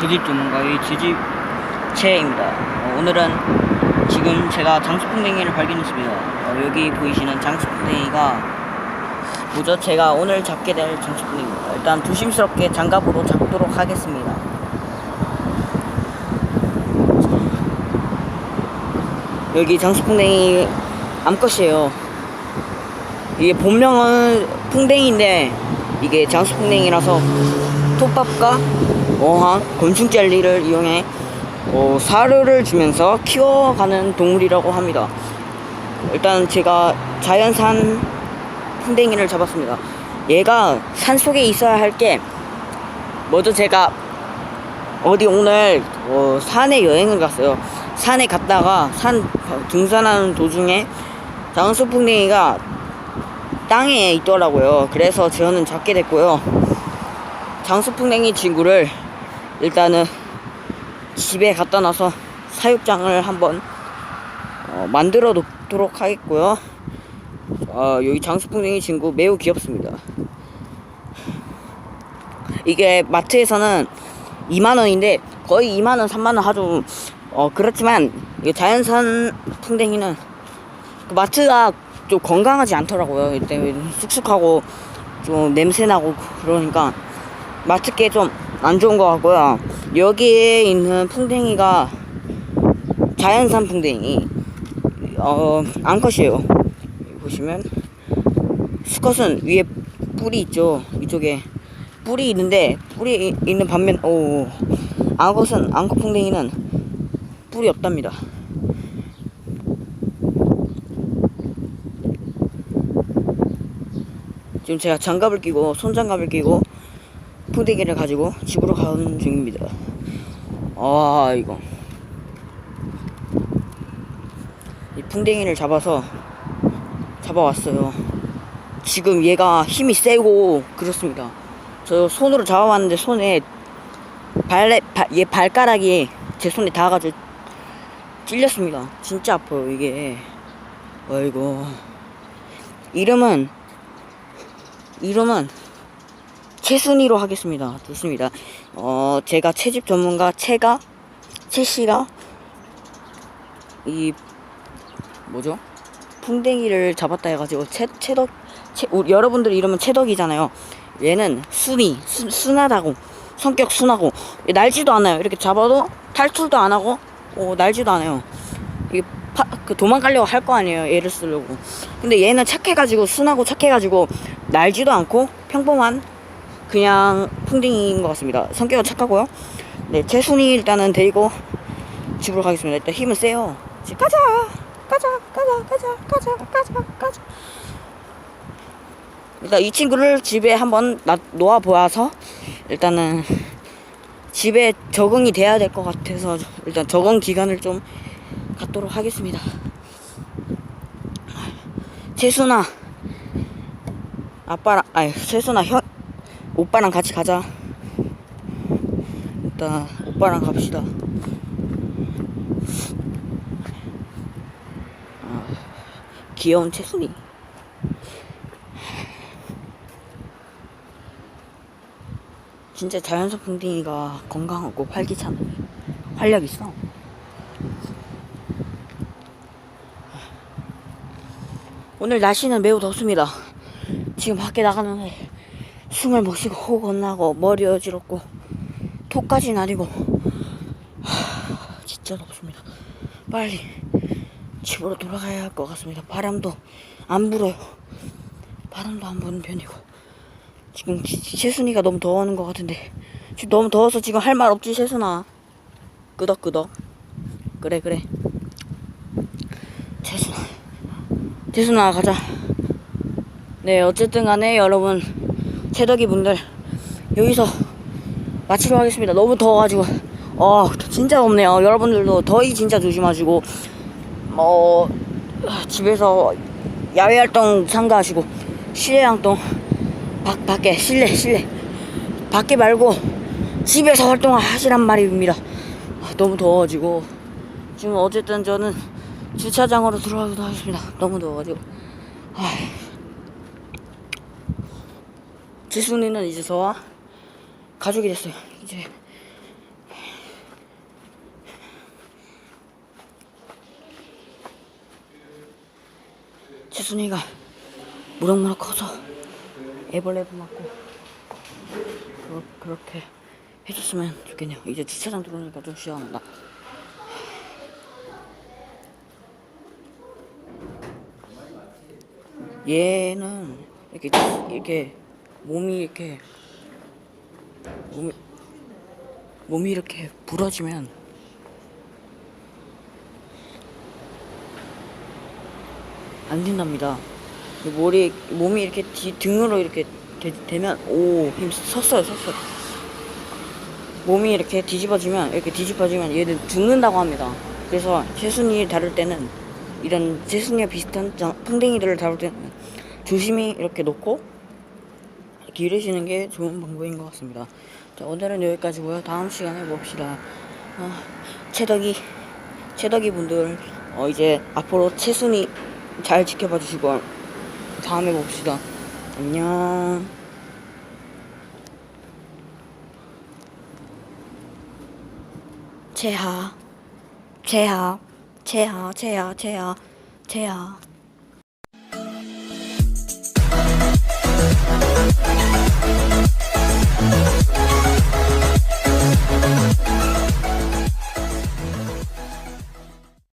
제집 전문가의 제집 채입니다. 어, 오늘은 지금 제가 장수풍뎅이를 발견했습니다. 어, 여기 보이시는 장수풍뎅이가 뭐죠? 제가 오늘 잡게 될 장수풍뎅이입니다. 일단 조심스럽게 장갑으로 잡도록 하겠습니다. 여기 장수풍뎅이 암컷이에요. 이게 본명은 풍뎅이인데 이게 장수풍뎅이라서 톱밥과 어항, 곤충 젤리를 이용해 어, 사료를 주면서 키워가는 동물이라고 합니다. 일단 제가 자연산 풍뎅이를 잡았습니다. 얘가 산 속에 있어야 할 게 먼저 제가 어디 오늘 어, 산에 여행을 갔어요. 산에 갔다가 산 등산하는 도중에 장수풍뎅이가 땅에 있더라고요. 그래서 저는 잡게 됐고요. 장수풍뎅이 친구를 일단은 집에 갖다 놔서 사육장을 한번 어, 만들어 놓도록 하겠고요. 어, 여기 장수풍뎅이 친구 매우 귀엽습니다. 이게 마트에서는 2만원인데 거의 2만원, 3만원 하죠. 어, 그렇지만 이 자연산 풍뎅이는 그 마트가 좀 건강하지 않더라고요. 이때 쑥쑥하고 좀 냄새나고 그러니까 마트께 좀안 좋은 것 같고요. 여기에 있는 풍뎅이가 자연산 풍뎅이 어 암컷이에요. 보시면 수컷은 위에 뿔이 있죠. 이쪽에 뿔이 있는데 이- 있는 반면 오 암컷은 암컷 풍뎅이는 뿔이 없답니다. 지금 제가 장갑을 끼고 손장갑을 끼고 풍뎅이를 가지고 집으로 가는 중입니다. 아 이거 이 풍뎅이를 잡아서 잡아왔어요. 지금 얘가 힘이 세고 그렇습니다. 저 손으로 잡아왔는데 손에 발레 발- 얘 발가락이 제 손에 닿아가지고 찔렸습니다. 진짜 아파요 이게. 아이고 이름은 이름은 채순이로 하겠습니다. 좋습니다. 어, 제가 채집 전문가 채가, 채씨가, 이, 뭐죠? 풍뎅이를 잡았다 해가지고, 채, 채덕, 채, 여러분들 이름은 채덕이잖아요. 얘는 순이, 순, 순하다고, 성격 순하고, 날지도 않아요. 이렇게 잡아도 탈출도 안 하고, 어, 날지도 않아요. 이게 파, 그 도망가려고 할 거 아니에요. 얘를 쓰려고. 근데 얘는 착해가지고, 순하고 착해가지고, 날지도 않고, 평범한 그냥 풍뎅이인 것 같습니다. 성격은 착하고요. 네, 채순이 일단은 데리고 집으로 가겠습니다. 일단 힘은 세요. 가자, 가자, 가자, 가자, 가자, 가자, 가자. 일단 이 친구를 집에 한번 놔- 놓아 보아서 일단은 집에 적응이 돼야 될 것 같아서 일단 적응 기간을 좀 갖도록 하겠습니다. 채순아, 아빠랑 아니 채순아 형 오빠랑 같이 가자. 일단 오빠랑 갑시다. 아, 귀여운 채순이. 진짜 자연산 풍뎅이가 건강하고 활기차네. 활력 있어. 오늘 날씨는 매우 덥습니다. 지금 밖에 나가는데 숨을 못 쉬고 호흡 곤나고 머리 어지럽고 톡까지 나리고 하, 진짜 덥습니다. 빨리 집으로 돌아가야 할 것 같습니다. 바람도 안 불어요. 바람도 안 부는 편이고. 지금 채순이가 너무 더워하는 것 같은데. 지금 너무 더워서 지금 할 말 없지 채순아. 끄덕끄덕. 그래 그래. 채순아. 채순아 가자. 네, 어쨌든 간에 여러분, 채덕이 분들, 여기서 마치도록 하겠습니다. 너무 더워가지고, 어, 진짜 덥네요. 여러분들도 더위 진짜 조심하시고, 뭐, 집에서 야외 활동 참가하시고, 실내 활동, 밖, 밖에, 실내, 실내, 밖에 말고, 집에서 활동을 하시란 말입니다. 아, 너무 더워가지고, 지금 어쨌든 저는 주차장으로 들어가기도 하겠습니다. 너무 더워가지고. 아 지순이는 이제 저와 가족이 됐어요. 이제 지순이가 무럭무럭 커서 애벌레도 맞고 그러, 게 해줬으면 좋겠네요. 이제 주차장 들어오니까 좀 시원하다. 얘는 이렇게 이렇게 몸이 이렇게 몸이 몸이 이렇게 부러지면 안 된답니다. 이 머리 몸이 이렇게 뒤, 등으로 이렇게 되, 면오 힘 섰어요 섰어. 몸이 이렇게 뒤집어지면 이렇게 뒤집어지면 얘는 죽는다고 합니다. 그래서 채순이 다룰 때는 이런 채순이와 비슷한 장- 풍뎅이들을 다룰 때는 조심히 이렇게 놓고 기르시는 게 좋은 방법인 것 같습니다. 자, 오늘은 여기까지고요. 다음 시간에 봅시다. 아, 어, 채덕이, 채덕이 분들, 어, 이제 앞으로 채순이 잘 지켜봐 주시고, 다음에 봅시다. 안녕. 채하, 채하, 채하, 채하, 채하, 채하.